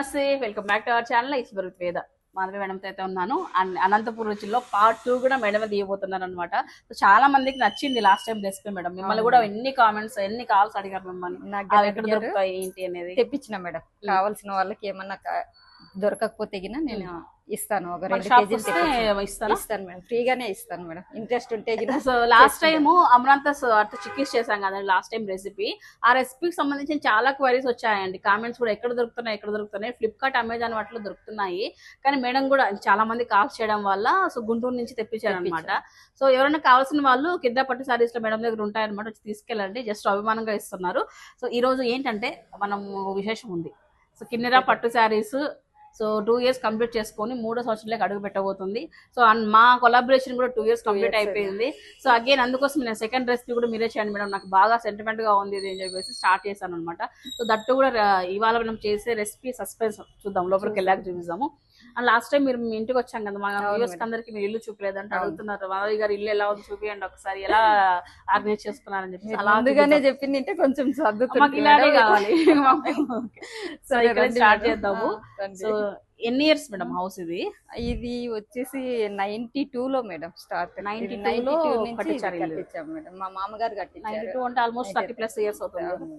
నమస్తే welcome back to our channel. Eshwar Veda. Madhavi మేడంతో అయితే ఉన్నాను. అండ్ అనంతపురం రుచిలో పార్ట్ టూ కూడా మేడం తీయబోతున్నారు అనమాట సో చాలా మందికి నచ్చింది లాస్ట్ టైం రెసిపీ మేడం. మిమ్మల్ని కూడా ఎన్ని కామెంట్స్ ఎన్ని కాల్స్ అడిగారు మిమ్మల్ని? అవి ఎక్కడ. దొరుకుతాయి ఏంటి అనేది? తెప్పించిన మేడం. కావాల్సిన వాళ్ళకి ఏమన్నా దొరకకపోతే నేను ఇస్తాను ఒక రెండు కేజీలు ఇస్తాను మేడం. ఫ్రీగానే ఇస్తాను మేడం. ఇంట్రెస్ట్ ఉంటే సో లాస్ట్ టైం అమరాంత అట్లా చిక్కీస్ చేశాం కదండి లాస్ట్ టైం రెసిపీ. ఆ రెసిపీకి సంబంధించిన చాలా క్వైరీస్ వచ్చాయండి. కామెంట్స్ కూడా ఎక్కడ దొరుకుతున్నాయి ఎక్కడ దొరుకుతున్నాయి. ఫ్లిప్కార్ట్ అమెజాన్ వాటిలో దొరుకుతున్నాయి. కానీ మేడం కూడా చాలా మంది కాల్స్ చేయడం వల్ల సో గుంటూరు నుంచి తెప్పించారు. అనమాట సో ఎవరైనా కావాల్సిన వాళ్ళు కింద పట్టు సారీస్లో మేడం దగ్గర ఉంటాయన్నమాట. వచ్చి తీసుకెళ్ళండి. జస్ట్ అభిమానంగా ఇస్తున్నారు. సో ఈ రోజు ఏంటంటే మనం విశేషం ఉంది. So Kinnera Pattu saris so two years complete చేసుకొని మూడో సంవత్సరంలోకి అడుగు పెట్టబోతుంది. సో అండ్ మా కొలాబరేషన్ కూడా టూ ఇయర్స్ కంప్లీట్ అయిపోయింది. సో అగైన్ అందుకోసం నేను సెకండ్ రెసిపీ కూడా మీరే చేయండి మేడం. నాకు బాగా సెంటిమెంట్గా ఉంది ఇది అని చెప్పేసి స్టార్ట్ చేశాను అనమాట సో దట్టు కూడా ఇవాళ మనం చేసే రెసిపీ సస్పెన్స్ చూద్దాం. లోపలికి వెళ్ళాక చూపిస్తాము. అండ్ లాస్ట్ టైం మీరు మీ ఇంటికి వచ్చాం కదా మా వ్యూవర్స్ మేడం. అందరికి మీరు ఇల్లు చూపలేదంటే. అడుగుతున్నారు మాధవి గారు ఇల్లు ఎలా ఉంది చూపియండి ఒకసారి ఎలా ఆర్గనైజ్ చేసుకున్నారని చెప్పి అలా చూపిద్దాం. చెప్పింది అంటే కొంచెం మాకు. కావాలి సో ఇక్కడ స్టార్ట్. చేద్దాము. సో ఎన్ని ఇయర్స్ మేడం హౌస్ ఇది ఇది వచ్చేసి నైన్టీ టూ లో మేడం స్టార్ట్ 92 లో కట్టించారు ఇల్లు. కట్టించాం మేడం మా మామగారు నైన్టీ కట్టించారు టూ అంటే ఆల్మోస్ట్ థర్టీ ప్లస్ ఇయర్స్ అవుతుంది.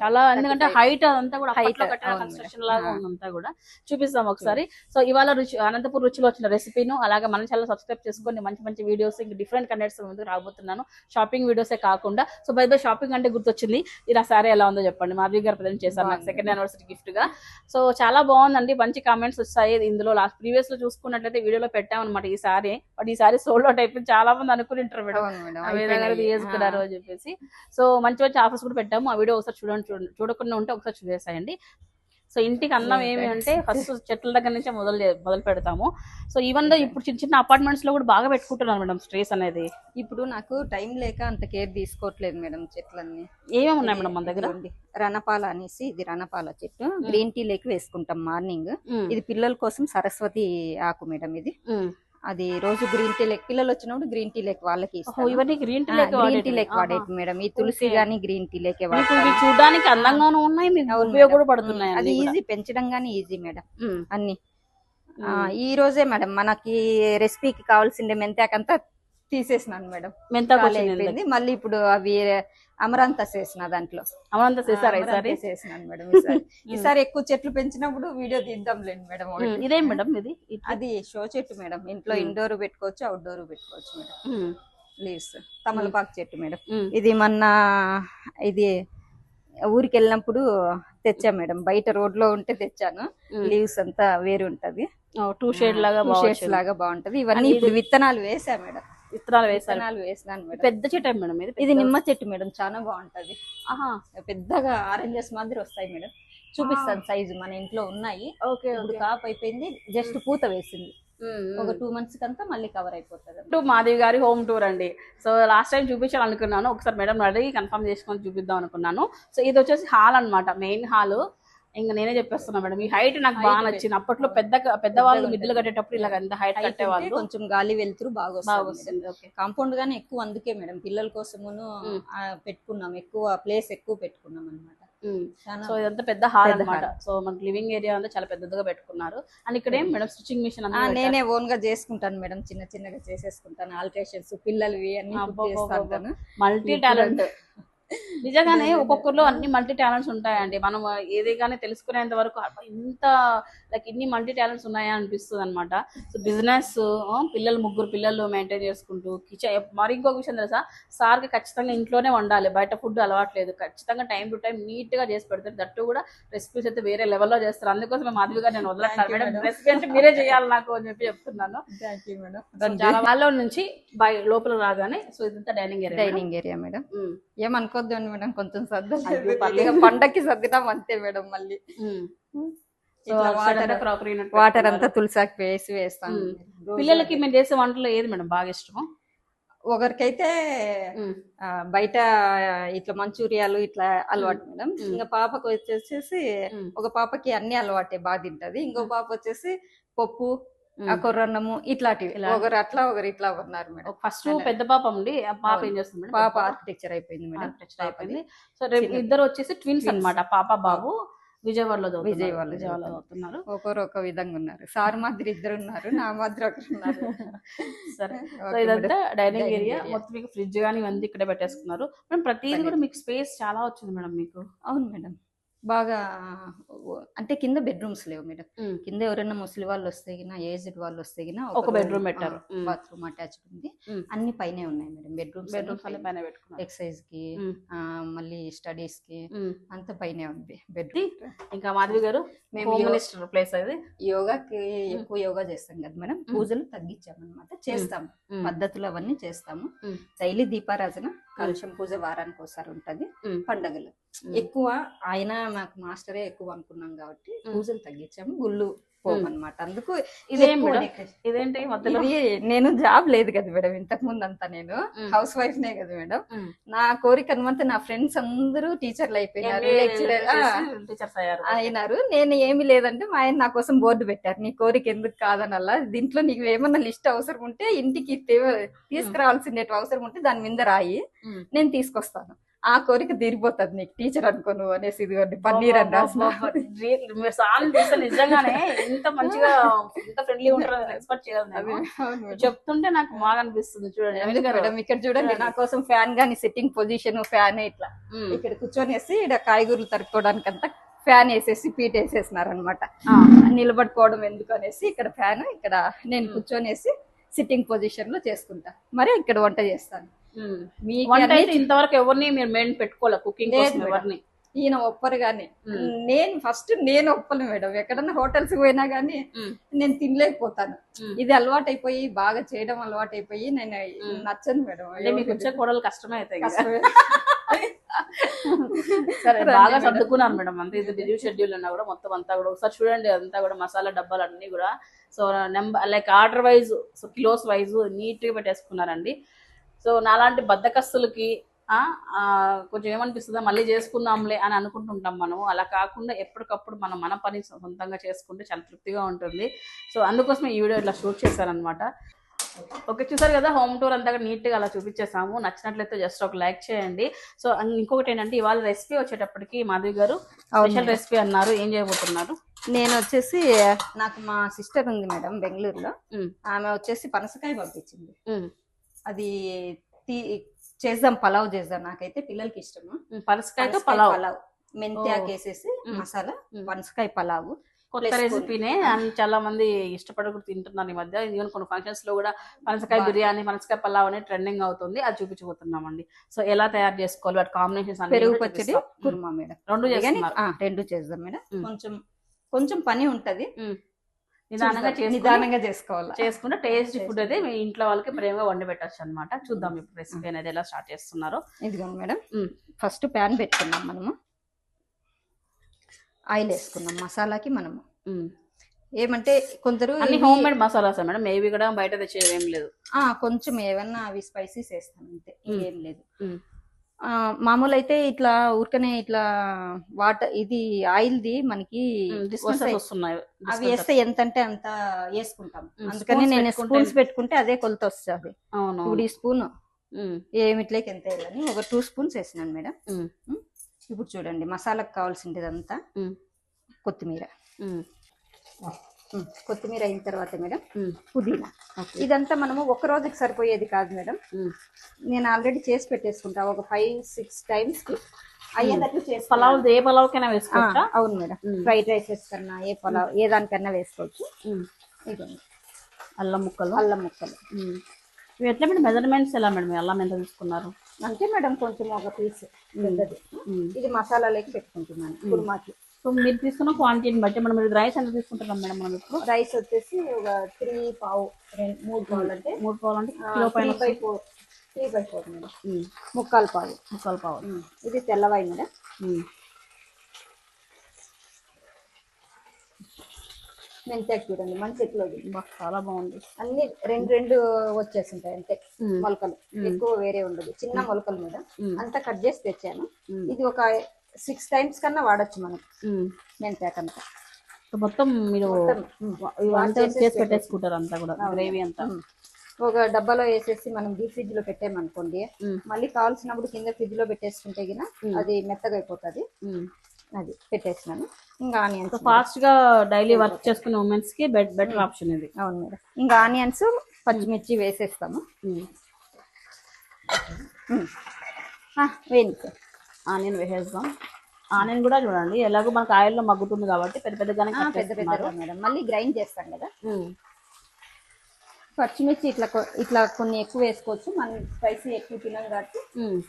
చాలా ఎందుకంటే హైట్ అదంతా కూడా అవును కన్స్ట్రక్షన్. లాగా. ఉందంతా కూడా చూపిస్తాం ఒకసారి. సో ఇవాళ రుచి అనంతపూర్ రుచిలో వచ్చిన రెసిపీను అలాగే మన ఛానల్ సబ్స్క్రైబ్ చేసుకొని మంచి మంచి వీడియోస్ ఇంకా డిఫరెంట్ కంటెంట్స్ ముందుకు రాబోతున్నాను. షాపింగ్ వీడియోసే కాకుండా సో బై బై షాపింగ్ అంటే గుర్తొచ్చింది. ఇలా సారీ ఎలా ఉందో చెప్పండి. మాధవి గారు ప్రజెంట్ చేశారు నాకు. సెకండ్ యానివర్సరీ గిఫ్ట్గా. సో చాలా బాగుందండి. మంచి కామెంట్స్ వస్తాయి ఇందులో. లాస్ట్ ప్రీవియస్లో చూసుకున్నట్లయితే వీడియోలో పెట్టామన్నమాట ఈ సారీ బట్ ఈ సారీ సోల్డ్ అవుట్ అయిపోయింది. చాలా మంది అనుకుని ఉంటారు మేడం. తీసుకున్నారు అని చెప్పేసి. సో మంచి మంచి ఆఫర్స్ కూడా పెట్టాము. ఆ వీడియో ఒకసారి చూడండి చూడకుండా ఉంటే ఒకసారి చూసేసాయండి. సో ఇంటికి అన్నం ఏమి అంటే ఫస్ట్ చెట్ల దగ్గర నుంచే మొదలు మొదలు పెడతాము. సో ఈవెన్ దో ఇప్పుడు చిన్న చిన్న అపార్ట్మెంట్స్లో కూడా బాగా పెట్టుకుంటున్నారు మేడం స్ట్రేస్ అనేది. ఇప్పుడు నాకు టైం లేక అంత కేర్ తీసుకోవట్లేదు మేడం చెట్లన్నీ. ఏమేమి ఉన్నాయి మేడం మన దగ్గర? రణపాల అనేసి ఇది రణపాల చెట్టు. గ్రీన్ టీ లేక్ వేసుకుంటాం మార్నింగ్. ఇది పిల్లల కోసం సరస్వతి ఆకు మేడం ఇది. ఉమ్. అది రోజు గ్రీన్ టీ లేక్ పిల్లలు వచ్చినప్పుడు గ్రీన్ టీ లేక్ వాళ్ళకి. ఇవన్నీ గ్రీన్ టీ లేక గ్రీన్ టీ లేక్ వాడేది మేడం ఈ తులసి. గానీ గ్రీన్ టీ లేకే చూడడానికి అందంగానూ ఉన్నాయి ఉపయోగపడుతున్నాయి. అది. ఈజీ పెంచడం గానీ ఈజీ మేడం. అన్ని. ఈ రోజే మేడం మనకి రెసిపీకి కావాల్సిండే మెంతాకంతా తీసేసినాను మేడం. మెంతాకు ఖాళీ వచ్చింది అయిపోయింది. మళ్ళీ ఇప్పుడు అవి అమరాంతస్ వేసిన దాంట్లో. అమరంతా చేశారా ఈసారి? వేసినాను మేడం ఈసారి. ఈసారి ఎక్కువ చెట్లు పెంచినప్పుడు వీడియో తీద్దాంలేండి మేడం ఒకటి. ఇదేం మేడం ఇది? అది షో చెట్టు మేడం. ఇంట్లో. ఇండోర్ పెట్టుకోవచ్చు అవుట్డోర్ పెట్టుకోవచ్చు మేడం. ఉమ్, లీవ్స్. తమలపాకు చెట్టు మేడం. ఉమ్. ఇది మొన్న ఇది ఊరికి వెళ్ళినప్పుడు తెచ్చా మేడం. బయట రోడ్లో ఉంటే తెచ్చాను. లీవ్స్ అంతా వేరు ఉంటది టూ షేడ్ లాగా shades బాగుంది లాగా బాగుంటది. ఇవన్నీ ఇప్పుడు విత్తనాలు వేసా మేడం. విత్తనాలు విత్తనాలు వేసినాను మేడం. పెద్ద చెట్టు మేడం ఇది? ఇది నిమ్మ చెట్టు మేడం చాలా బాగుంటది. ఆహా పెద్దగా ఆరెంజెస్ మాదిరి వస్తాయి మేడం. చూపిస్తాను సైజు మన ఇంట్లో ఉన్నాయి. ఓకే ఇప్పుడు కాపు అయిపోయింది జస్ట్ పూత వేసింది. ఒక టూ మంత్స్ కంతా మళ్ళీ కవర్ అయిపోతుంది టు మాధవి గారి హోమ్ టూర్ అండి. సో లాస్ట్ టైం చూపించాలనుకున్నాను. ఒకసారి మేడం అడిగి కన్ఫర్మ్ చేసుకొని చూపిద్దాం అనుకున్నాను. సో ఇది వచ్చేసి హాల్ అన్నమాట. మెయిన్ హాల్ ఇంకా నేనే చెప్పేస్తున్నా మేడం. ఈ హైట్ నాకు బాగా నచ్చింది. అప్పట్లో పెద్ద పెద్దవాళ్ళు మిద్దెలు కట్టేటప్పుడు ఇలా ఎంత హైట్ కట్టేవాళ్ళు. కొంచెం గాలి వెళ్తురు బాగా వస్తుంది కాంపౌండ్ గానే ఎక్కువ అందుకే మేడం. పిల్లల కోసమును పెట్టుకున్నాం. ఎక్కువ ప్లేస్ ఎక్కువ పెట్టుకున్నాం అనమాట సో ఇదంతా పెద్ద హాల్ పెద్ద అన్నమాట. సో మనకి లివింగ్ ఏరియా అంతా చాలా పెద్దగా పెట్టుకున్నారు. అండ్ ఇక్కడ ఏం మేడం? స్టిచ్చింగ్ మిషన్ నేనే ఓన్గా చేసుకుంటాను మేడం. చిన్న చిన్నగా చేసేసుకుంటాను. ఆల్టరేషన్స్ పిల్లలవి అన్ని. చేస్తాను మల్టీ టాలెంట్ నిజంగానే ఒక్కొక్కరిలో అన్ని మల్టీ టాలెంట్స్ ఉంటాయండి. మనం ఏది కానీ తెలుసుకునేంత వరకు ఇంత లైక్ ఇన్ని మల్టీ టాలెంట్స్ ఉన్నాయా అనిపిస్తుంది అనమాట సో బిజినెస్ పిల్లలు ముగ్గురు పిల్లలు మెయింటైన్ చేసుకుంటూ కిచెన్ మరి ఇంకొక విషయం తెలుసా? సార్కి ఖచ్చితంగా ఇంట్లోనే వండాలి. బయట ఫుడ్ అలవాట్లేదు ఖచ్చితంగా టైం టు టైం నీట్గా చేసి పెడతారు. దట్టు కూడా రెసిపీస్ అయితే వేరే లెవెల్లో చేస్తారు. అందుకోసం మాధవి నేను వదలట్లేదు మేడం. రెసిపీ అంటే మీరే చేయాలి నాకు అని చెప్పి చెప్తున్నాను. చాలా వాళ్ళ నుంచి బయ లోపల రాగానే సో ఇదంతా dining area dining area madam. ఏమనుకోద్దు అండి మేడం కొంచెం సర్దు పర్లేదు. పండక్కి సర్దినాం అంతే మేడం మళ్ళీ. వాటర్ అంతా తులసాకి వేసి. రోజు పిల్లలకి మేము చేసే వంటలో ఏది మేడం బాగా ఇష్టం ఒకరికైతే బయట ఇట్లా మంచూరియాలు ఇట్లా అలవాటు మేడం. ఇంకా పాపకు వచ్చేసేసి. ఒక పాపకి అన్ని అలవాటే బాగా తింటది. ఇంకో పాప వచ్చేసి పప్పు. కొర్రన్నము ఇట్లాంటివి. ఒకరు అట్లా ఒకరు ఇట్లా ఉన్నారు మేడం. ఫస్ట్ పెద్ద పాప ఉంది. ఆ పాప ఏం. చేస్తుంది మేడం? పాప ఆర్కిటెక్చర్ అయిపోయింది మేడం. ఆర్కిటెక్చర్ అయిపోయింది. సో రేపు ఇద్దరు వచ్చేసి ట్విన్స్. అన్నమాట. పాప బాబు విజయవాడలో చదువుతున్నారు. విజయవాడలో చదువుతున్నారు. చదువుతున్నారు. ఒకరు ఒక విధంగా ఉన్నారు. సార్ మాదిరి ఇద్దరు ఉన్నారు నా మాదిరి ఒకరు ఉన్నారు. సరే. సో ఇదంతా. Dining area. మొత్తం మీకు ఫ్రిడ్జ్ కానీ ఇవన్నీ ఇక్కడ పెట్టేసుకున్నారు. మేడం ప్రతిదీ. కూడా మీకు స్పేస్ చాలా వచ్చింది మేడం మీకు. అవును మేడం. బాగా అంటే కింద బెడ్రూమ్స్ లేవు మేడం. కింద ఎవరైనా ముసలి వాళ్ళు వస్తే గిన ఏజ్డ్ వాళ్ళు వస్తే గిన ఒక bedroom పెట్టారు. బాత్రూమ్ అటాచ్డ్ ఉంది. అన్ని పైనే ఉన్నాయి మేడం. బెడ్రూమ్స్ బెడ్రూమ్స్ పైన. ఎక్సర్సైజ్కి మళ్ళీ స్టడీస్కి. అంత పైనే ఉంది బెడ్రూమ్. ఇంకా మాధవి గారు మేము మినిస్టర్ ప్లేస్ అది? యోగాకి ఎక్కువ యోగా చేస్తాం కదా మేడం. పూజలు తగ్గించాం అనమాట చేస్తాం ఉమ్. పద్ధతులు అవన్నీ చేస్తాము. శైలి దీపారాధన కలుషం పూజ వారానికి ఒకసారి ఉంటది. పండగలు. ఎక్కువ ఆయన మాకు మాస్టరే ఎక్కువ అనుకున్నాం కాబట్టి మ్. పూజలు తగ్గించాము గుళ్ళు పోమన్నమాట అందుకు ఇదేం. ఇదేంటి నేను జాబ్ లేదు కదా మేడం ఇంతకు ముందు అంతా నేను. హౌస్ వైఫ్ నే కదా మేడం. నా కోరిక అనమాట నా ఫ్రెండ్స్ అందరూ టీచర్లు అయిపోయినారు టీచర్స్ అయినారు. నేను ఏమి లేదంటే మా ఆయన నా కోసం బోర్డు పెట్టారు. నీ కోరిక ఎందుకు కాదనల్లా దీంట్లో నీకు ఏమన్నా లిస్ట్ అవసరం ఉంటే ఇంటికి తీసుకురావాల్సిన అవసరం ఉంటే దాని మీద రాయి. నేను తీసుకొస్తాను. ఆ కోరిక తీరిపోతుంది నీకు టీచర్ అనుకోను అనేసి ఇదిగోండి పన్నీర్ అని రాసిన మీరు సార్లు చూస్తే నిజంగానే ఇంత మంచిగా ఇంత ఫ్రెండ్లీ ఉంటారు ఎక్స్పెక్ట్. చెప్తుంటే నాకు బాగా అనిపిస్తుంది చూడండి. మేడం ఇక్కడ చూడండి నా కోసం ఫ్యాన్ గాని సెట్టింగ్ పొజిషన్ ఫ్యాన్ ఇట్లా. ఇక్కడ కూర్చొనేసి ఇక్కడ కాయగూరలు తరుక్కోవడానికి అంతా ఫ్యాన్ వేసేసి పీట వేసేసినారు అనమాట ఆ. నిలబడుకోవడం ఎందుకు అనేసి ఇక్కడ ఫ్యాన్ ఇక్కడ నేను కూర్చొనేసి సిట్టింగ్ పొజిషన్లో చేసుకుంటా మరి ఇక్కడ వంట చేస్తాను వంట అయితే ఇంతవరకు ఎవరిని మీరు మెయిన్ పెట్టుకోలే కుకింగ్ కోసం. ఎవరిని ఈయన ఒప్పరు గాని. నేను ఫస్ట్ నేను ఒప్పను మేడం ఎక్కడన్నా హోటల్స్ పోయినా గానీ. నేను తినలేకపోతాను. ఇది అలవాటు అయిపోయి బాగా చేయడం అలవాటు అయిపోయి నేను. నచ్చను మేడం అంటే మీకు వచ్చే కూడలు కష్టమే అవుతాయి. సరే బాగా మేడం. సర్దుకున్నారు మేడం అంతే ఇది బిజీ షెడ్యూల్ అన్నా కూడా మొత్తం అంతా కూడా ఒకసారి చూడండి అంతా కూడా మసాలా డబ్బాలు అన్ని కూడా so number like order wise so kilos wise నీట్గా పెట్టేసుకున్నారండి సో నాలాంటి బద్దకస్తులకి కొంచెం ఏమనిపిస్తుందో మళ్ళీ చేసుకుందాంలే అని అనుకుంటుంటాం మనం. అలా కాకుండా ఎప్పటికప్పుడు మనం మన పని సొంతంగా చేసుకుంటే చాలా తృప్తిగా ఉంటుంది. సో అందుకోసమే ఈ వీడియో ఇట్లా షూట్ చేశారనమాట ఓకే చూసారు కదా హోమ్ టూర్ అంతా నీట్గా అలా చూపించేసాము. నచ్చినట్లయితే జస్ట్ ఒక లైక్ చేయండి. సో ఇంకొకటి ఏంటంటే ఇవాళ రెసిపీ వచ్చేటప్పటికి మాధవి గారు స్పెషల్. రెసిపీ అన్నారు. ఏం చేయబోతున్నారు? నేను వచ్చేసి నాకు మా సిస్టర్ ఉంది మేడం బెంగళూరులో. ఆమె వచ్చేసి పనసకాయ పంపించింది. అది తీ- చేద్దాం పలావ్ చేద్దాం. నాకైతే పిల్లలకి ఇష్టము. పనసకాయతో పనసకాయ పలావ్. పలావ్. మెంతాకు ఓ. వేసేసి. మసాలా. పనసకాయ పలావ్. కొత్త రెసిపీనే అని చాలా మంది ఇష్టపడి కూడా తింటున్నారు ఈ మధ్య. ఈవెన్ కొన్ని ఫంక్షన్స్లో కూడా పనసకాయ బిర్యానీ పనసకాయ పలావ్ అనేది ట్రెండింగ్ అవుతుంది. అది చూపించబోతున్నామండి. సో ఎలా తయారు చేసుకోవాలి? వాటి కాంబినేషన్స్ పెరుగు పచ్చడి కుర్మా మేడం. రెండు రెండు చేద్దాం మేడం. కొంచెం కొంచెం పని ఉంటది. నిదానంగా నిదానంగా చేసుకోవాలి? చేసుకుంటే టేస్ట్ ఫుడ్ అయితే మీ ఇంట్లో వాళ్ళకి ప్రేమగా వండి పెట్టచ్చు అనమాట చూద్దాం ఇప్పుడు రెసిపీ అనేది ఎలా స్టార్ట్ చేస్తున్నారో. ఇదిగోండి మేడం. ఫస్ట్ ప్యాన్ పెట్టుకున్నాం మనము. ఆయిల్ వేసుకున్నాం మసాలాకి మనము. ఏమంటే కొందరు అన్ని హోమ్ మేడ్ మసాలాస్ మేడం. ఏవి కూడా బయట తెచ్చేది ఏం లేదు. కొంచెం ఏమన్నా అవి స్పైసీస్ వేస్తాను అంతే. ఏం లేదు. మామూలు అయితే ఇట్లా ఊరికనే ఇట్లా వాటర్ ఇది ఆయిల్ ది మనకి. వస్తున్నాయి. అవి. వేస్తే ఎంత అంటే అంత వేసుకుంటాం. అందుకని నేను స్పూన్స్ పెట్టుకుంటే అదే కొలత వస్తుంది అవును స్పూన్ ఏమిట్లేకి ఎంత వేయాలని ఒక టూ స్పూన్స్ వేసినాను మేడం. ఇప్పుడు చూడండి మసాలాకు కావాల్సిందేదంతా ఉమ్, కొత్తిమీర. కొత్తిమీర అయిన తర్వాత మేడం పుదీనా. ఇదంతా మనము ఒక రోజుకి సరిపోయేది కాదు మేడం. నేను ఆల్రెడీ చేసి పెట్టేసుకుంటా ఒక ఫైవ్ సిక్స్ టైమ్స్కి. అయ్యేటట్లు చేసి పలావ్ ఏ వేసుకోవచ్చా? అవును మేడం. ఫ్రైడ్ రైసెస్ కన్నా ఏ పలావ్ ఏ దానికన్నా వేసుకోవచ్చు. అల్లం ముక్కలు? అల్లం ముక్కలు. ఇవి ఎట్లా మేడం? మెజర్మెంట్స్ ఎలా మేడం? అల్లం ఎంత తీసుకున్నారు? అంతే మేడం కొంచెం ఒక పీస్. ఇది మసాలాలోకి పెట్టుకుంటున్నాను కుర్మాకి. సో మీరు తీసుకున్న క్వాంటిటీని బట్టి మనం రైస్ ఎంత తీసుకుంటున్నాం మేడం మనం ఇప్పుడు? రైస్ వచ్చేసి ఒక త్రీ పావు రెండు మూడు పావులు అంటే? మూడు పావులు అంటే కిలో పైన three by four three by four madam. Um, ముక్కాలు పావు. ముక్కలు పావు. ఉమ్. ఇది తెల్లవాయి మేడం. మెంతాకు చూడండి మంచి ఎట్లా బా, చాలా బాగుంది. అన్ని రెండు రెండు వచ్చేసింటాయి అంతే మొలకలు. ఎక్కువ వేరే ఉండదు. చిన్న మొలకలు మీద అంతా కట్ చేసి తెచ్చాను. ఇది ఒక సిక్స్ టైమ్స్ కన్నా వాడచ్చు మనం. అంతా సో మొత్తం మీరు చేసి పెట్టేసుకుంటారు అంతా కూడా గ్రేవీ అంతా. ఒక డబ్బాలో వేసేసి మనం డీప్ ఫ్రిడ్జ్లో పెట్టామనుకోండి మళ్ళీ కావాల్సినప్పుడు కింద ఫ్రిడ్జ్లో పెట్టేసుకుంటే గిన. అది మెత్తగా అయిపోతుంది. అది పెట్టేసినాను. ఇంకా ఆనియన్స్ ఫాస్ట్గా డైలీ వర్క్ చేసుకునే ఉమెన్స్కి బెట్ బెటర్ ఆప్షన్ ఇది. అవును మేడం. ఇంకా ఆనియన్స్ పచ్చిమిర్చి వేసేస్తాము. వేయండి సార్. ఆనియన్ వేసేద్దాం. ఆనియన్ కూడా చూడండి ఎలాగో మనకు ఆయిల్లో మగ్గుతుంది కాబట్టి పెద్ద పెద్దగానే పెద్ద పెద్దగా మేడం. మళ్ళీ గ్రైండ్ చేస్తాం కదా. పచ్చిమిర్చి ఇట్లా ఇట్లా కొన్ని ఎక్కువ వేసుకోవచ్చు. మనం స్పైసీ ఎక్కువ తినం కాబట్టి.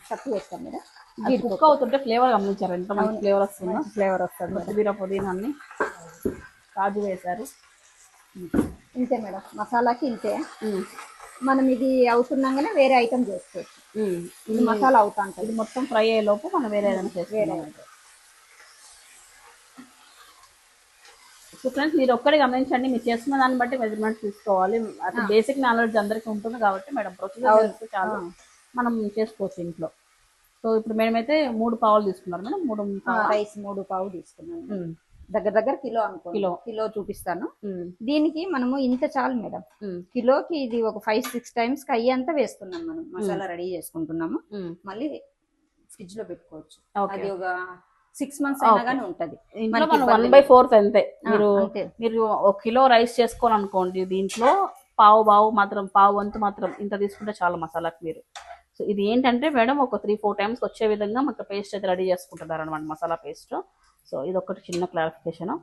తక్కువ వేస్తాం మేడం. అది కుక్ అవుతుంటే ఫ్లేవర్ గమనించారు? ఎంత మంచి ఫ్లేవర్ వస్తుందో? ఫ్లేవర్ వస్తుంది కొత్తిమీర పుదీనా అన్ని కాజు వేశారు. ఇంతే మేడం. మసాలాకి ఇంతే. మనం ఇది అవుతున్నాగానే వేరే ఐటమ్ చేసుకోవచ్చు. ఇది మసాలా అవుతా ఉంటుంది. ఇది మొత్తం ఫ్రై అయ్యే లోపు మనం వేరే ఏదైనా చేసుకుందాం సో ఫ్రెండ్స్ మీరు ఒక్కడే గమనించండి మీరు చేస్తున్న దాన్ని బట్టి మెజర్మెంట్స్ తీసుకోవాలి. అట్లా బేసిక్ నాలెడ్జ్ అందరికీ ఉంటుంది కాబట్టి మేడం ప్రొసీజర్ చాలు. మనం చేసుకోవచ్చు ఇంట్లో. సో ఇప్పుడు మేడం అయితే మూడు పావులు తీసుకున్నారు మేడం. మూడు పావులా? రైస్ మూడు పావు తీసుకున్నాను. ఉమ్. దగ్గర దగ్గర కిలో అనుకో కిలో. కిలో చూపిస్తాను. దీనికి మనము ఇంత చాలు మేడం. కిలోకి ఇది ఒక ఫైవ్ సిక్స్ టైమ్స్కి అయ్యేంత వేస్తున్నాం మనం మసాలా రెడీ చేసుకుంటున్నాము. మళ్ళీ ఫ్రిడ్జ్లో పెట్టుకోవచ్చు. అది ఒక సిక్స్ మంత్స్ అయినా కానీ ఉంటది వన్ బై. ఫోర్త్ అంతే మీరు మీరు ఒక కిలో రైస్ చేసుకోవాలనుకోండి దీంట్లో పావు బావు మాత్రం పావు వంతు మాత్రం ఇంత తీసుకుంటే చాలా మసాలాకి మీరు సో ఇది ఏంటంటే మేడం ఒక త్రీ ఫోర్ టైమ్స్ వచ్చే విధంగా మనకు పేస్ట్ అయితే రెడీ చేసుకుంటున్నారు అనమాట మసాలా పేస్ట్ సో ఇది ఒకటి చిన్న క్లారిఫికేషన్.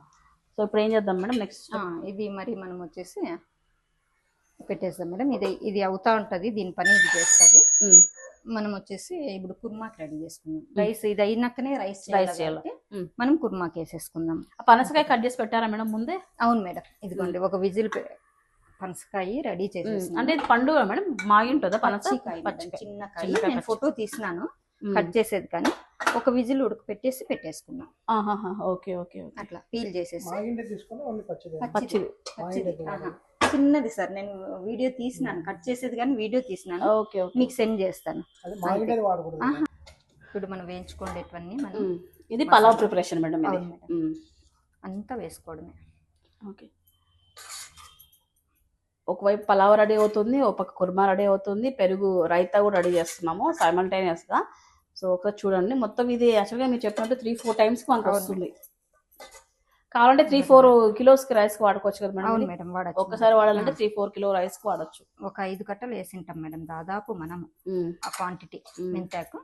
సో ఇప్పుడు ఏం చేద్దాం మేడం? నెక్స్ట్ ఇది మరి మనం వచ్చేసి పెట్టేస్తాం మేడం. ఇది ఇది అవుతా ఉంటది దీని పని ఇది చేస్తుంది. మనం వచ్చేసి ఇప్పుడు కుర్మాకి రెడీ చేసుకుందాం. రైస్ ఇది అయినాకనే రైస్ రైస్ చేయాలి. మనం కుర్మాకి వేసేసుకుందాం. పనసకాయ కట్ చేసి పెట్టారా మేడం ముందే? అవును మేడం. ఇదిగోండి ఒక విజిల్ పనసకాయ రెడీ చేసేసి అంటే ఇది పండుగ మేడం? మాగి ఉంటుందా పనస? పచ్చికాయ మేడం, పచ్చికాయ. చిన్న కాయ నేను. ఫోటో తీసినాను. కట్ చేసేది కానీ ఒక విజిల్ ఉడక పెట్టేసి పెట్టేసుకున్నాం ఓకే ఓకే అట్లా పీల్ చేసేసి. పచ్చిది. చిన్నది సార్ నేను వీడియో తీసినాను. కట్ చేసేది కానీ వీడియో తీసినాను. Okay okay. మీకు సెండ్ చేస్తాను. ఇప్పుడు మనం వేయించుకోండేటివన్నీ మనం. ఇది పలావ్ ప్రిపరేషన్ మేడం. అంతా వేసుకోవడమే. ఓకే. ఒకవైపు పలావ్ రెడీ అవుతుంది ఒక పక్క కుర్మా రెడీ అవుతుంది పెరుగు రైతా కూడా రెడీ చేస్తున్నాము simultaneous గా. సో ఒకసారి చూడండి. మొత్తం ఇది యాక్చువల్గా మీరు చెప్పినట్టు త్రీ ఫోర్ టైమ్స్ మనకు. వస్తుంది. కావాలంటే త్రీ ఫోర్ కిలోస్కి రైస్కి వాడుకోవచ్చు కదా మేడం? మేడం వాడచ్చు. ఒక్కసారి వాడాలంటే త్రీ ఫోర్ కిలో రైస్కి వాడచ్చు. ఒక ఐదు కట్టలు వేసింటాం మేడం దాదాపు మనం. ఆ క్వాంటిటీ. మెంతాకు.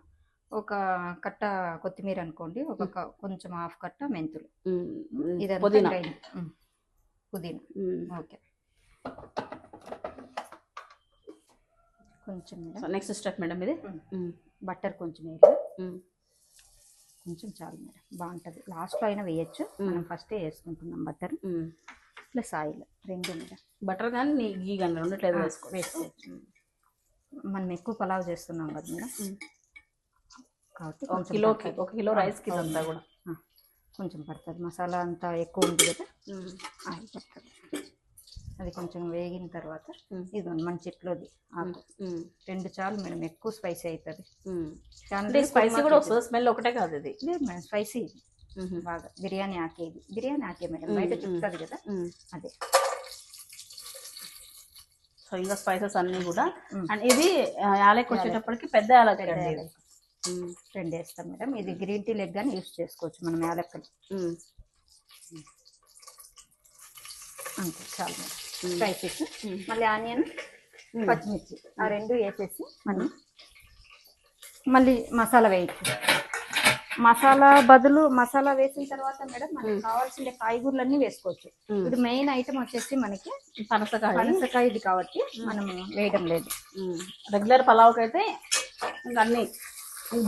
ఒక కట్ట కొత్తిమీర అనుకోండి ఒక క- కొంచెం హాఫ్ కట్ట మెంతులు. పుదీనా. పుదీనా. ఓకే. కొంచెం నెక్స్ట్ స్టెప్ మేడం ఇది. బట్టర్ కొంచెం వేయాలి ఉమ్. కొంచెం చాలు మేడం. బాగుంటుంది. లాస్ట్లో అయినా వేయచ్చు. మనం ఫస్టే వేసుకుంటున్నాం బట్టర్. ప్లస్ ఆయిల్ రెండు మేడం. బటర్ కానీ గీ కానీ రెండిట్లేదు వేసుకో. వేసుకోవచ్చు. మనం ఎక్కువ పలావ్ చేస్తున్నాం కదా మేడం. కాబట్టి ఒక కిలోకి. ఒక కిలో ఆ, రైస్కి ఇదంతా అవును. కూడా. కొంచెం పడుతుంది. మసాలా అంతా ఎక్కువ ఉంది కదా. ఆయిల్ పడుతుంది. అది కొంచెం వేగిన తర్వాత. ఇది మన చెట్లోది ఆకు. రెండు చాలు మేడం ఎక్కువ స్పైసీ అవుతుంది స్పైసీ కూడా వస్తుంది స్మెల్ ఒకటే కాదు ఇది. లేదు మేడం స్పైసీ. బాగా బిర్యానీ ఆకేది బిర్యానీ ఆకే మేడం బయట. చెప్తుంది కదా. అదే. సో ఇంకా స్పైసెస్ అన్ని కూడా. అండ్ ఇది యాలక్ వచ్చేటప్పటికి పెద్ద యాలక్. రెండు వేస్తాం మేడం. ఇది గ్రీన్ టీ లెగ్ కానీ యూస్ చేసుకోవచ్చు మనం యాలక్కలు. అంతే చాలు మేడం. స్పైసెస్. మళ్ళీ ఆనియన్ పచ్చిమిర్చి ఆ రెండు వేసేసి మనం మళ్ళీ మసాలా వేయచ్చు. మసాలా బదులు మసాలా వేసిన తర్వాత మేడం మనకి కావాల్సిన కాయగూరలన్నీ వేసుకోవచ్చు. ఇప్పుడు మెయిన్ ఐటమ్ వచ్చేసి మనకి పనసకాయ. పనసకాయ ఇది కాబట్టి మనం వేయడం లేదు. రెగ్యులర్ పలావ్కి అయితే ఇంకా అన్ని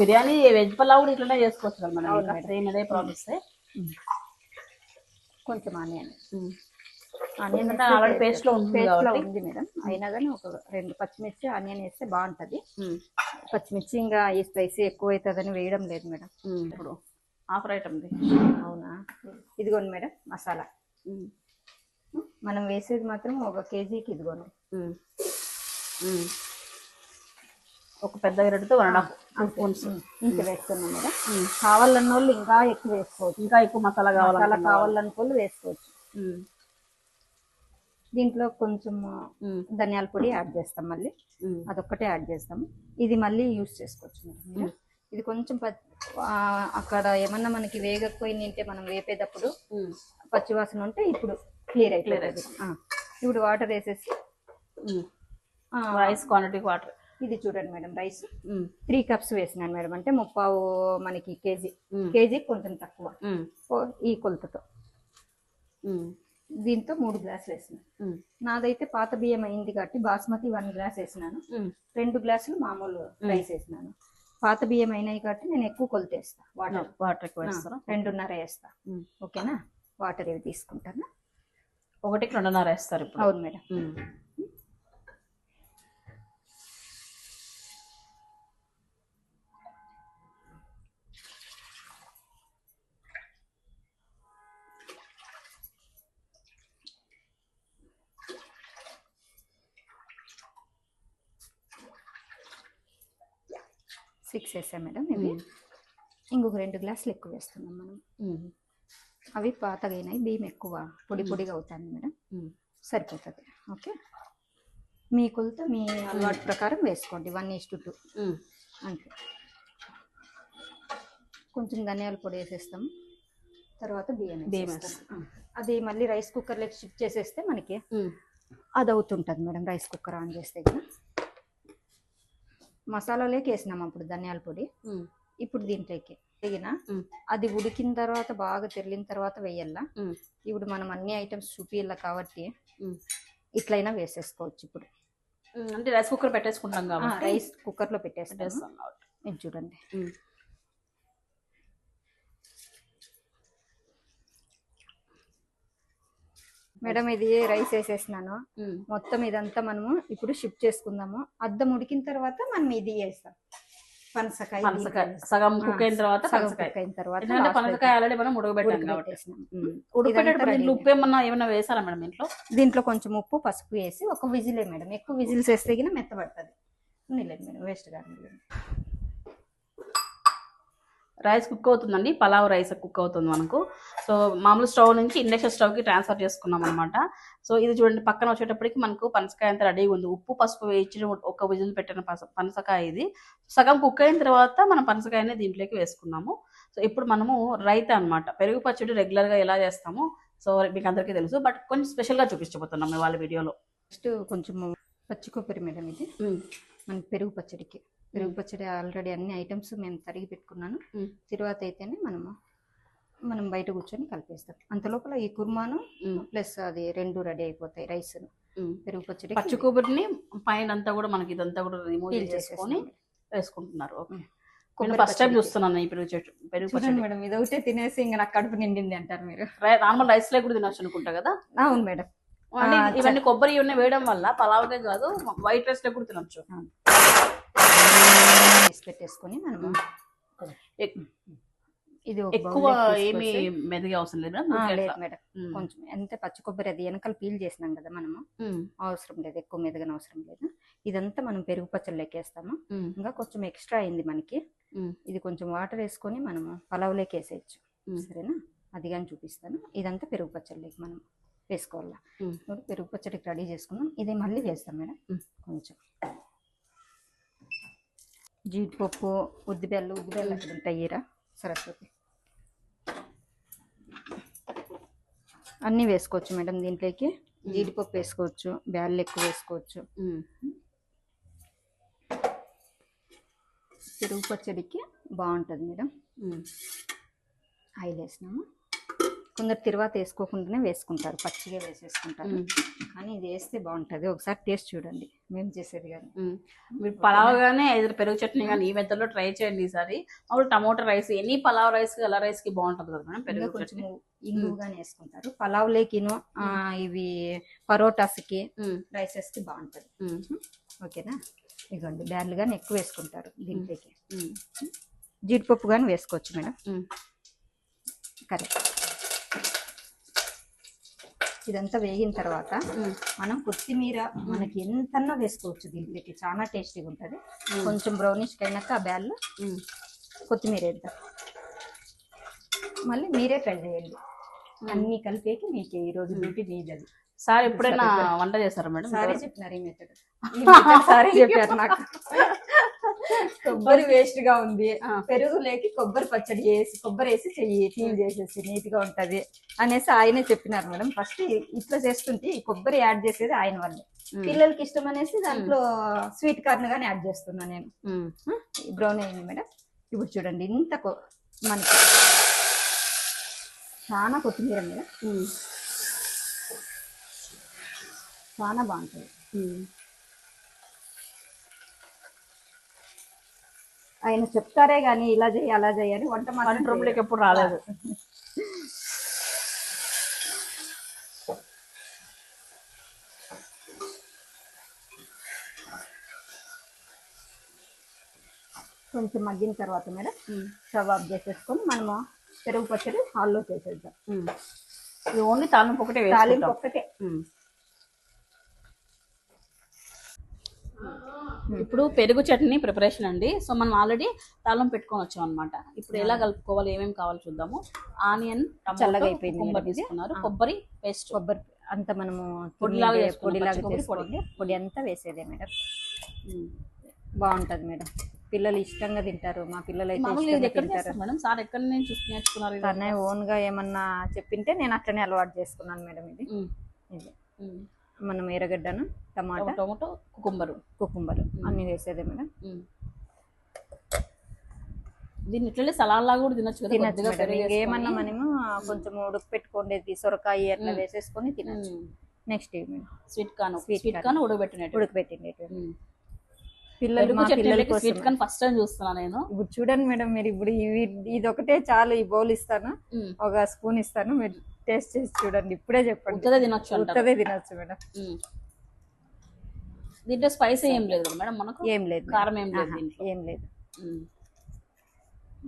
బిర్యానీ వెజ్ పలావ్ కూడా ఇట్లనే చేసుకోవచ్చు కదా మనం. సేమ్ ఇదే ప్రాసెస్. కొంచెం ఆనియన్. ఆనియన్ ఆల్రెడీ పేస్ట్లో ఉంటుంది పేస్ట్లో ఉంది మేడం అయినా కానీ ఒక రెండు పచ్చిమిర్చి ఆనియన్ వేస్తే బాగుంటది. పచ్చిమిర్చి ఇంకా ఈ స్పైసీ ఎక్కువ అవుతుందని వేయడం లేదు మేడం. ఇప్పుడు ఆఫర్ ఐటమ్ అవునా? ఇదిగోండి మేడం మసాలా. మనం వేసేది మాత్రం ఒక కేజీకి ఇదిగోండి. ఒక పెద్ద గరిటతో one and half two spoons ఇంత వేస్తున్నాం మేడం కావాలన్న వాళ్ళు ఇంకా ఎక్కువ వేసుకోవచ్చు. ఇంకా ఎక్కువ మసాలా కావాలి మసాలా కావాలన్న వాళ్ళు వేసుకోవచ్చు. దీంట్లో కొంచెం ధనియాల పొడి యాడ్ చేస్తాం మళ్ళీ. అదొక్కటే యాడ్ చేస్తాము. ఇది మళ్ళీ యూస్ చేసుకోవచ్చు. ఇది కొంచెం అక్కడ ఏమన్నా మనకి వేగకపోయి నింటే మనం వేపేటప్పుడు పచ్చివాసన ఉంటే ఇప్పుడు క్లియర్ అయిపోతుంది. ఆ, ఇప్పుడు వాటర్ వేసేసి రైస్ క్వాంటిటీ వాటర్. ఇది చూడండి మేడం రైస్. త్రీ కప్స్ వేసినాను మేడం. అంటే ముప్పావు మనకి కేజీ. కేజీ కొంచెం తక్కువ. ఈ కొలతతో. దీంతో మూడు గ్లాసులు వేసినాను నాదైతే పాత బియ్యం అయింది కాబట్టి బాస్మతి వన్ గ్లాస్ వేసినాను. రెండు గ్లాసులు మామూలు రైస్ వేసినాను. పాత బియ్యం అయినాయి కాబట్టి నేను ఎక్కువ కొలత వేస్తా. వాటర్ వాటర్ రెండున్నర వేస్తా. ఓకేనా? వాటర్ ఇవి తీసుకుంటాను? ఒకటికి రెండున్నర వేస్తారు అవును మేడం. సిక్స్ వేసాం మేడం ఇవి. ఇంకొక రెండు గ్లాసులు ఎక్కువ వేస్తున్నాం మనం. అవి పాతగా అయినాయి బియ్యం ఎక్కువ పొడి పొడిగా అవుతుంది మేడం. సరిపోతుంది ఓకే మీ కొలత మీ అలవాటు ప్రకారం వేసుకోండి వన్ ఈస్ టు టూ. అంతే కొంచెం ధనియాల పొడి వేసేస్తాం తర్వాత బియ్యం బియ్యం. అది మళ్ళీ రైస్ కుక్కర్లోకి షిఫ్ట్ చేసేస్తే మనకి. అది అవుతుంటుంది మేడం రైస్ కుక్కర్ ఆన్ చేస్తే కదా మసాలాలోకి వేసినాం అప్పుడు ధనియాల పొడి. ఇప్పుడు దీంట్లోకి తెగిన. అది ఉడికిన తర్వాత బాగా తెరిలిన తర్వాత వేయాల. ఇప్పుడు మనం అన్ని ఐటమ్స్ చూపియాల కాబట్టి. ఇట్లయినా వేసేసుకోవచ్చు ఇప్పుడు. అంటే రైస్ కుక్కర్ పెట్టేసుకుంటాం కాబట్టి రైస్ కుక్కర్లో పెట్టేస్తాం పెట్టేస్తాం కాబట్టి ఇది చూడండి మేడం ఇది రైస్ వేసేసినాను. మొత్తం ఇదంతా మనము ఇప్పుడు షిఫ్ట్ చేసుకుందాము. అద్దం ఉడికిన తర్వాత మనం ఇది వేస్తాం. పనసకాయ పనసకాయ దీంట్లో సగం. కుక్ అయిన తర్వాత పనసకాయ. అయిన తర్వాత ఎందుకంటే పనసకాయ ఆల్రెడీ మనం ఉడకబెట్టాం కాబట్టి. ఉడకబెట్టేటప్పుడు దీంట్లో. ఉప్పు ఏమన్నా ఏమన్నా వేసారా మేడం ఇంట్లో దీంట్లో కొంచెం ఉప్పు పసుపు వేసి ఒక విజిలే మేడం. ఎక్కువ విజిల్స్ వేస్తే గిన మెత్తబడుతుంది. లేదు మేడం వేస్ట్ కాదు రైస్ కుక్ అవుతుందండి పలావ్ రైస్ కుక్ అవుతుంది మనకు. సో మామూలు స్టవ్ నుంచి ఇండక్షన్ స్టవ్కి ట్రాన్స్ఫర్ చేసుకున్నాం అనమాట సో ఇది చూడండి పక్కన వచ్చేటప్పటికి మనకు పనసకాయ అంతా రెడీగా ఉంది. ఉప్పు పసుపు వేయించి ఒక విజిల్ పెట్టిన పస- పనసకాయ ఇది. సగం కుక్ అయిన తర్వాత మనం పనసకాయని దీంట్లోకి వేసుకున్నాము. సో ఇప్పుడు మనము రైతా అన్నమాట. పెరుగు పచ్చడి రెగ్యులర్గా ఎలా చేస్తామో సో మీకు అందరికీ తెలుసు. బట్ కొంచెం స్పెషల్గా చూపించబోతున్నాం వాళ్ళ వీడియోలో. నెక్స్ట్ కొంచెం పచ్చి కొబ్బరి మేడం ఇది మన పెరుగు పచ్చడికి పెరుగు పచ్చడి ఆల్రెడీ అన్ని ఐటమ్స్ మేము తరిగి పెట్టుకున్నాను. తర్వాత అయితేనే మనము మనం బయట కూర్చొని కలిపేస్తాం. అంత లోపల ఈ కుర్మాను ప్లస్ అది రెండు రెడీ అయిపోతాయి రైస్. పెరుగు పచ్చడి పచ్చి కొబ్బరిని పైన అంతా కూడా మనకి ఇదంతా కూడా రిమూవ్ చేసుకొని. వేసుకుంటున్నారు. ఓకే. First time. చూస్తున్నాను ఈ పెరుగు చెట్టు పెరుగు చూడండి మేడం ఇది ఒకటే తినేసి ఇంకా నాకు కడుపు నిండింది అంటారు మీరు. నార్మల్ రైస్లో కూడా తినొచ్చు అనుకుంటా కదా? అవును మేడం. ఇవన్నీ కొబ్బరి ఇవన్నీ వేయడం వల్ల పలావ్కే కాదు వైట్ రైస్లో కూడా తినొచ్చు. వేసి పెట్టేసుకొని మనము ఇది ఎక్కువ ఏమి మెదిగే అవసరం లేదు. మేడం. కొంచెం ఎంత పచ్చి కొబ్బరి అది వెనకాల పీల్ చేసినాం కదా మనము. అవసరం లేదు ఎక్కువ మెదగన అవసరం లేదు. ఇదంతా మనం పెరుగు పచ్చళ్ళు ఎక్కేస్తాము. ఉమ్. ఇంకా కొంచెం ఎక్స్ట్రా అయింది మనకి. ఇది కొంచెం వాటర్ వేసుకొని మనము పలావులోకి వేసేయచ్చు. సరేనా? అది కానీ చూపిస్తాను. ఇదంతా పెరుగు పచ్చళ్ళకి మనం వేసుకోవాలా. పెరుగు పచ్చడికి రెడీ చేసుకున్నాం ఇది మళ్ళీ చేస్తాం మేడం. కొంచెం. జీడిపప్పు ఉద్దిబెల్లు ఉద్దిబెల్లు అక్కడ ఉంటాయిరా సరస్వతి. అన్నీ వేసుకోవచ్చు మేడం దీంట్లోకి. జీడిపప్పు వేసుకోవచ్చు బ్యాళ్ళు ఎక్కువ వేసుకోవచ్చు. పెరుగు పచ్చడికి బాగుంటుంది మేడం. ఆయిల్ వేసినాము. కొందరు తిరువాత వేసుకోకుండానే వేసుకుంటారు. పచ్చిగా వేసేసుకుంటారు. కానీ ఇది వేస్తే బాగుంటుంది. ఒకసారి టేస్ట్ చూడండి. మేము చేసేది కానీ. మీరు పలావ్ గానే ఏదో పెరుగు చట్నీ కానీ ఈ మెథడ్ ట్రై చేయండి ఈసారి. అప్పుడు tomato rice any pulao rice ఎలా రైస్కి బాగుంటుంది కదా మేడం పెరుగు కొంచెం చట్నీ? ఇంగువగానే వేసుకుంటారు. పలావ్ లేకిను ఇవి పరోటాస్కి. రైసెస్కి బాగుంటుంది. ఓకేనా? ఇదిగోండి బ్యార్లు కానీ ఎక్కువ వేసుకుంటారు దీంట్లోకి. జీడిపప్పు కానీ వేసుకోవచ్చు మేడం. కరెక్ట్. ఇదంతా వేగిన తర్వాత. మనం కొత్తిమీర మనకి ఎంతన్నా వేసుకోవచ్చు దీంట్లోకి. చాలా టేస్టీగా ఉంటుంది. కొంచెం బ్రౌనిష్ అయినాక ఆ బ్యాల్లో ఉమ్. కొత్తిమీర వేద్దాం. మళ్ళీ మీరే ట్రై చేయండి. అన్ని కలిపేకి మీకు ఈ రోజు డ్యూటీ మీది అది సార్ ఎప్పుడైనా వంట చేస్తారా మేడం? సారీ చెప్పినారు ఈ మెథడ్ సారీ చెప్పారు నాకు. కొబ్బరి వేస్ట్గా ఉంది. పెరుగు లేకి కొబ్బరి పచ్చడి వేసి కొబ్బరి వేసి చెయ్యి టీలు చేసేసి నీట్గా ఉంటది అనేసి ఆయనే చెప్పినారు మేడం. ఫస్ట్ ఇట్లా చేస్తుంటే ఈ కొబ్బరి యాడ్ చేసేది ఆయన వల్లే పిల్లలకి ఇష్టం అనేసి దాంట్లో స్వీట్ కార్న్ గానే యాడ్ చేస్తున్నా నేను. బ్రౌన్ అయింది మేడం. ఇప్పుడు చూడండి ఇంత మనకి చాలా కొత్తిమీర మేడం. చాలా బాగుంటుంది. ఆయన చెప్తారే గానీ ఇలా చేయి అలా చేయి అని వంట మాత్రం రూమ్లోకి. ఎప్పుడు రాలేదు కొంచెం మగ్గిన తర్వాత మేడం. స్టవ్ ఆఫ్ చేసేసుకొని మనము పెరుగు పచ్చడి హాల్లో చేసేద్దాం. ఇది ఓన్లీ తాలింపు ఒకటే తాలింపు ఉమ్. ఇప్పుడు పెరుగు చట్నీ ప్రిపరేషన్ అండి. సో మనం ఆల్రెడీ తాళం పెట్టుకొని వచ్చాం అనమాట ఇప్పుడు ఎలా కలుపుకోవాలి ఏమేమి కావాలో చూద్దాము. ఆనియన్ చల్లగా అయిపోయింది కొబ్బరి. తీసుకున్నారు. ఆ. కొబ్బరి పేస్ట్. కొబ్బరి అంతా మనము పొడిలాగా పొడిలాగా చేసుకోండి. పొడి అంతా వేసేదే మేడం. బాగుంటది మేడం. పిల్లలు ఇష్టంగా తింటారు. మా పిల్లలు అయితే మేడం? సార్ ఎక్కడ చూసి నేర్చుకున్నారు ఇది? తనే ఓన్గా ఏమన్నా చెప్పింటే నేను అట్లనే అలవాటు చేసుకున్నాను మేడం ఇది. మనం ఎర్రగడ్డను టమాటా టొమాటో కుకుంబరు. కుకుంబరు. అన్ని వేసేదే మేడం. దీన్ని ఇట్లనే సలాడ్ లాగా కూడా తినొచ్చు కదా తినచ్చు మేడం. వేసుకొని. మనము కొంచెం ఉడుకు పెట్టుకోండేది సొరకాయ అట్లా. వేసేసుకొని తినచ్చు. Next sweet corn sweet corn ఉడకబెట్టినట్టు. ఉడకబెట్టిండేది ఉమ్. పిల్లలు మా పిల్లల చట్నీలకి కోసం స్వీట్ కార్న్ ఫస్ట్ టైం చూస్తున్నా నేను. ఇప్పుడు చూడండి మేడం మీరు ఇప్పుడు ఇది ఒకటే చాలు ఈ బౌల్ ఇస్తాను. ఒక స్పూన్ ఇస్తాను మీరు టేస్ట్ చేసి చూడండి. ఇప్పుడే చెప్పండి. ఉత్తదే తినొచ్చు ఉత్తదే తినొచ్చు మేడం. దీంట్లో స్పైస్ ఏం లేదు మేడం మనకు? ఏం లేదు. కారం ఏం లేదు దీంట్లో. ఏం లేదు.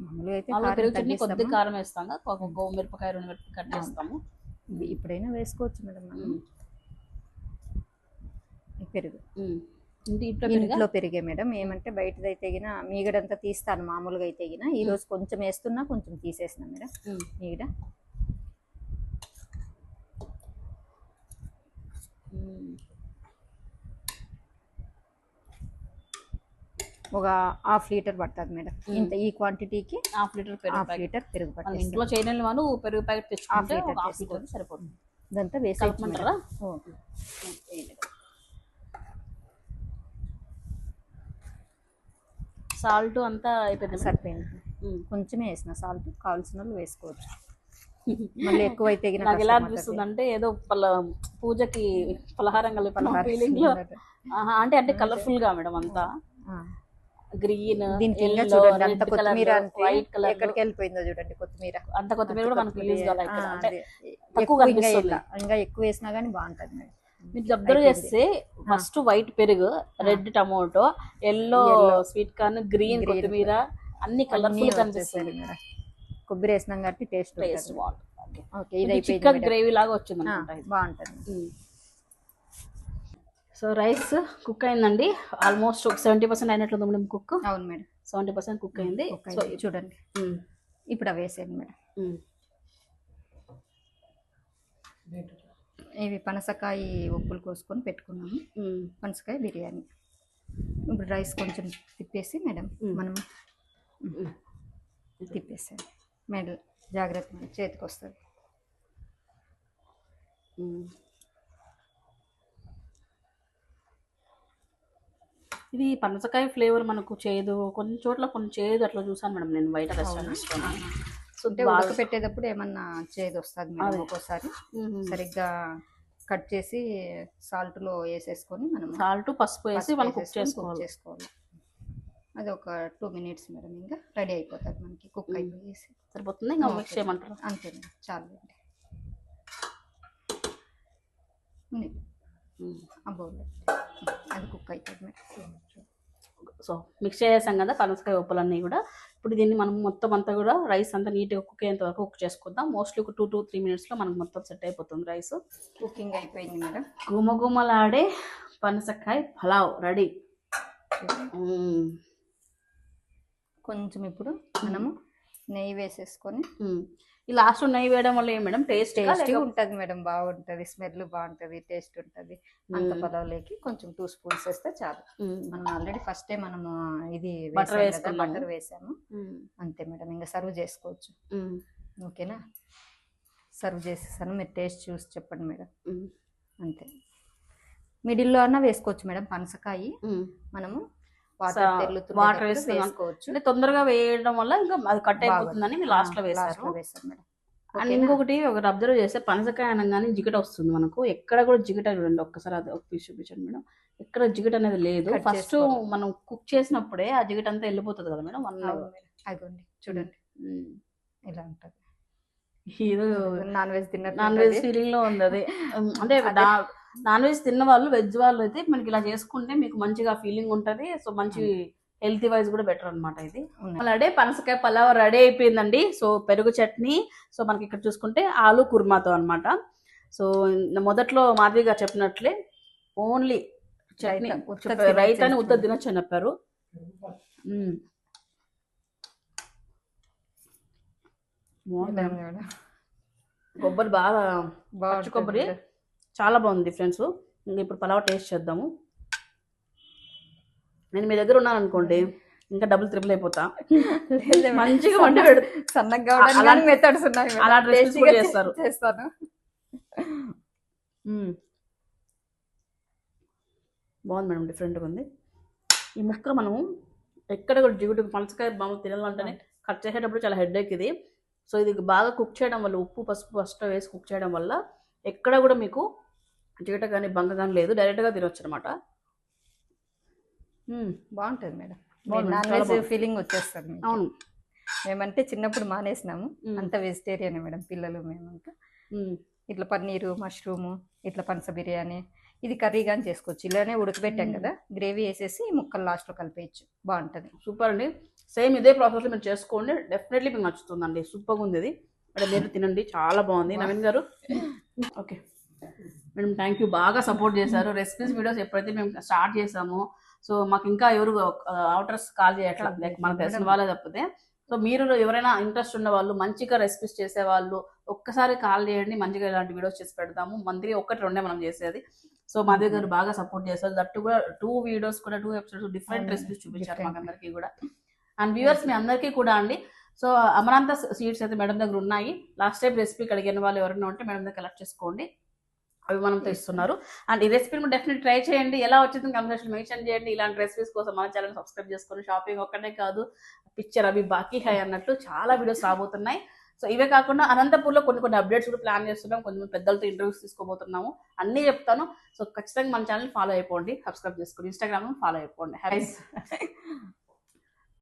మామూలుగా అయితే మామూలుగా కారం పెరుగు చట్నీ కొద్ది. కారం వేస్తాం కదా ఒక గో మిరపకాయ రెండు మిరపకాయ కట్ చేస్తాము. ఇప్పుడైనా వేసుకోవచ్చు మేడం మనం. పెరుగు. ఇంట్లో పెరుగా? మేడం. ఏమంటే బయటది అయితే గిన మీగడంతా తీస్తాను. మామూలుగా అయితే గిన. ఈ రోజు కొంచెం వేస్తున్నా కొంచెం తీసేసిన మేడం. మీగడ ఒక హాఫ్ లీటర్ పడుతుంది మేడం. ఇంత ఈ క్వాంటిటీకి హాఫ్ లీటర్ హాఫ్ లీటర్ పెరుగు పట్టేస్తాం ఇంట్లో వాళ్ళు పెరుగు ప్యాకెట్ తెచ్చుకుంటే హాఫ్. లీటర్ సరిపోతుంది. ఇదంతా వేసి కలపమంటారా? సాల్ట్ అంతా అయిపోయింది సరిపోయింది. కొంచెమే వేసిన సాల్ట్ కావాల్సిన వాళ్ళు వేసుకోవచ్చు. మళ్ళీ ఎక్కువ అయితే గిన నాకు ఎలా అనిపిస్తుంది అంటే ఏదో పల పూజకి పలహారం కలిపిన. ఫీలింగ్లో అంటే అంటే కలర్ఫుల్గా మేడం అంతా. గ్రీన్ అంత కొత్తిమీర వైట్ కలర్ ఎక్కడికి వెళ్ళిపోయిందో చూడండి కొత్తిమీర. అంత కొత్తిమీర కూడా మనకు యూజ్ కావాలి ఇంకా ఎక్కువ వేసినా గానీ బాగుంటది మేడం. మీరు అబ్జర్వ్ చేస్తే ఫస్ట్ వైట్ పెరుగు red tomato yellow sweet corn green కొత్తిమీర అన్ని కలర్ఫుల్ కనిపిస్తుంది కొబ్బరి వేసినాం కాబట్టి టేస్ట్ టేస్ట్ బాగుంటుంది. ఓకే ఇది మేడం. గ్రేవీ లాగా వచ్చింది బాగుంటది. సో రైస్ కుక్ అయిందండి. ఆల్మోస్ట్ ఒక సెవెంటీ పర్సెంట్ అయినట్లుంది మేడం కుక్. అవును మేడం. సెవెంటీ పర్సెంట్ కుక్ అయింది. సో చూడండి. ఇప్పుడు అవి వేసేయండి మేడం. ఇవి పనసకాయ ఉప్పులు కోసుకొని పెట్టుకున్నాము. పనసకాయ బిర్యానీ. ఇప్పుడు రైస్ కొంచెం తిప్పేసి మేడం. మనం ఉమ్. మేడం జాగ్రత్త చేతికి వస్తుంది. ఇది పనసకాయ ఫ్లేవర్ మనకు చేదు కొన్ని చోట్ల కొన్ని చేదు అట్లా చూసాను మేడం నేను బయట అంటే ఉడక పెట్టేటప్పుడు ఏమన్నా చేదు వస్తుంది మేడం ఒక్కోసారి? సరిగ్గా కట్ చేసి salt లో వేసేసుకొని మనం సాల్ట్ పసుపు వేసి మనం కుక్ చేసుకోవాలి. చేసుకోవాలి. అది ఒక టూ మినిట్స్ మేడం ఇంకా రెడీ అయిపోతుంది మనకి కుక్ అయిపోయేసి. సరిపోతుంది? ఇంకా మిక్స్ చేయమంటారు? అంతే మేడం చాలు అండి. ఆ బౌల్లో అది కుక్ అవుతుంది మేడం. సో మిక్స్ చేసాం కదా పనసకాయ ఉప్పులన్నీ కూడా. ఇప్పుడు దీన్ని మనం మొత్తం అంతా కూడా రైస్ అంతా నీట్గా కుక్ అయ్యేంత వరకు కుక్ చేసుకుందాం. మోస్ట్లీ ఒక టూ టూ త్రీ మినిట్స్లో మనకు మొత్తం సెట్ అయిపోతుంది రైస్. కుకింగ్ అయిపోయింది మేడం. గుమగుమలాడే పనసకాయ పలావ్ రెడీ. కొంచెం ఇప్పుడు మనము నెయ్యి వేసేసుకొని ఈ లాస్ట్ నెయ్యి వేయడం వల్ల ఏం మేడం? టేస్ట్ టేస్టీ ఉంటది మేడం బాగుంటది స్మెల్ బాగుంటది టేస్ట్ ఉంటది. అంత పదవులకి కొంచెం టూ స్పూన్స్ వేస్తే చాలు. మనం ఆల్రెడీ ఫస్ట్ మనము ఇది Butter వేసుకున్నాము. బటర్ వేసాము. అంతే మేడం ఇంకా సర్వ్ చేసుకోవచ్చు. ఓకేనా? సర్వ్ చేసేసాను మీరు టేస్ట్ చూసి చెప్పండి మేడం. అంతే. మిడిల్లో అన్న వేసుకోవచ్చు మేడం పనసకాయ. మనము వాటర్. వేసుకోవచ్చు అంటే తొందరగా వేయడం వల్ల ఇంకా అది కట్ అయిపోతుందని మీరు లాస్ట్లో వేస్తారు అండ్? ఇంకొకటి ఒకటి అబ్జర్వ్ చేస్తే పనసకాయ అనగానే జిగట వస్తుంది మనకు ఎక్కడ కూడా జిగట చూడండి ఒక్కసారి అది ఒక పీస్ చూపించండి మేడం ఎక్కడ జిగట అనేది లేదు ఫస్ట్. మనం కుక్ చేసినప్పుడే ఆ జిగట అంతా వెళ్ళిపోతుంది కదా మేడం వన్. అదిగోండి చూడండి ఇలా ఉంటది ఇది నాన్ వెజ్ తిన్నట్టు నాన్ వెజ్. ఫీలింగ్లో ఉంది అది అంటే అదే. నాన్ వెజ్ తిన్న వాళ్ళు వెజ్ వాళ్ళు అయితే మనకి ఇలా చేసుకుంటే మీకు మంచిగా ఫీలింగ్ ఉంటది. సో మంచి హెల్తీ వైజ్ కూడా బెటర్ అన్నమాట ఇది. అలాగే పనసకాయ పలావ్ రెడీ అయిపోయిందండి. సో పెరుగు చట్నీ. సో మనకి ఇక్కడ చూసుకుంటే ఆలు కుర్మాతో అన్నమాట. సో మొదట్లో మాధవి గారు చెప్పినట్లే ఓన్లీ చట్నీ. రైట్ అని. ఉత్త తినొచ్చు అని చెప్పారు. కొబ్బరి బాగా కొబ్బరి. చాలా బాగుంది ఫ్రెండ్స్ ఇంకా ఇప్పుడు పలావ్ టేస్ట్ చేద్దాము నేను మీ దగ్గర ఉన్నాను అనుకోండి ఇంకా డబుల్ త్రిపుల్ అయిపోతా. మంచిగా వండి సన్నగా మెథడ్స్ ఉన్నాయి. అలా చేస్తారు. చేస్తాను. బాగుంది మేడం డిఫరెంట్గా ఉంది ఈ ముక్క మనం ఎక్కడ కూడా జిగుటు పనసకాయ మామూలు తినాలంటేనే కట్ చేసేటప్పుడు చాలా హెడ్ ఇది సో ఇది బాగా కుక్ చేయడం వల్ల ఉప్పు పసుపు ఫస్ట్ వేసి కుక్ చేయడం వల్ల ఎక్కడ కూడా మీకు జిగట కానీ బంగ కానీ లేదు. డైరెక్ట్గా తినొచ్చు అనమాట బాగుంటది మేడం. Non veg. ఫీలింగ్ వచ్చేస్తుంది. అవును. మేమంటే చిన్నప్పుడు మానేసినాము. అంత వెజిటేరియన్ మేడం పిల్లలు మేమంతా మ్మ్. ఇట్లా పన్నీరు మష్రూము ఇట్లా పనస బిర్యానీ ఇది కర్రీ కానీ చేసుకోవచ్చు. ఇలానే ఉడకబెట్టాం. కదా గ్రేవీ వేసేసి ముక్కలు లాస్ట్లో కలిపేయచ్చు. బాగుంటది. సూపర్ అండి. సేమ్ ఇదే ప్రాసెస్లో మీరు చేసుకోండి. డెఫినెట్లీ మీకు నచ్చుతుందండి. సూపర్గా ఉంది ఇది. మీరు తినండి. చాలా బాగుంది. నవీన్ గారు? ఓకే. మేడం థ్యాంక్ యూ బాగా సపోర్ట్ చేశారు. రెసిపీస్ వీడియోస్ ఎప్పుడైతే మేము స్టార్ట్ చేసామో సో మాకు ఇంకా ఎవరు అవుటర్స్ కాల్ చేయట్లా లైక్ మనకు తెలిసిన వాళ్ళే తప్పితే. సో మీరు ఎవరైనా ఇంట్రెస్ట్ ఉన్న వాళ్ళు మంచిగా రెసిపీస్ చేసే వాళ్ళు ఒక్కసారి కాల్ చేయండి మంచిగా ఇలాంటి వీడియోస్ చేసి పెడతాము. మంత్లీ ఒకటి రెండే మనం చేసేది. సో మా దగ్గర బాగా సపోర్ట్ చేస్తారు దట్టు కూడా టూ వీడియోస్ కూడా టూ ఎపిసోడ్స్ డిఫరెంట్ రెసిపీస్ చూపించారు different. మాకు అందరికీ కూడా. అండ్ వ్యూవర్స్ మీ అందరికీ కూడా అండి. సో అమరాంత సీడ్స్ అయితే మేడం దగ్గర ఉన్నాయి. లాస్ట్ టైం రెసిపీ అడిగిన వాళ్ళు ఎవరైనా ఉంటే మేడం దగ్గర కలెక్ట్ చేసుకోండి. అవి మనతో ఇస్తున్నారు. అండ్ ఈ రెసిపీని డెఫినెట్ ట్రై చేయండి. ఎలా వచ్చింది కన్వర్సేషన్ మెన్షన్ చేయండి. ఇలాంటి రెసిపీస్ కోసం మన ఛానల్ సబ్స్క్రైబ్ చేసుకొని షాపింగ్ ఒక్కటే కాదు పిక్చర్ అవి బాకీ హై అన్నట్టు చాలా వీడియోస్ రాబోతున్నాయి. సో ఇవే కాకుండా అనంతపూర్లో కొన్ని కొన్ని అప్డేట్స్ కూడా ప్లాన్ చేస్తున్నాం. కొంచెం పెద్దలతో ఇంటర్వ్యూస్ తీసుకోబోతున్నాము. అన్నీ చెప్తాను. సో ఖచ్చితంగా మన ఛానల్ ఫాలో అయిపోండి. సబ్స్క్రైబ్ చేసుకోండి ఇన్స్టాగ్రామ్ ఫాలో అయిపోండి. హ్యాపీ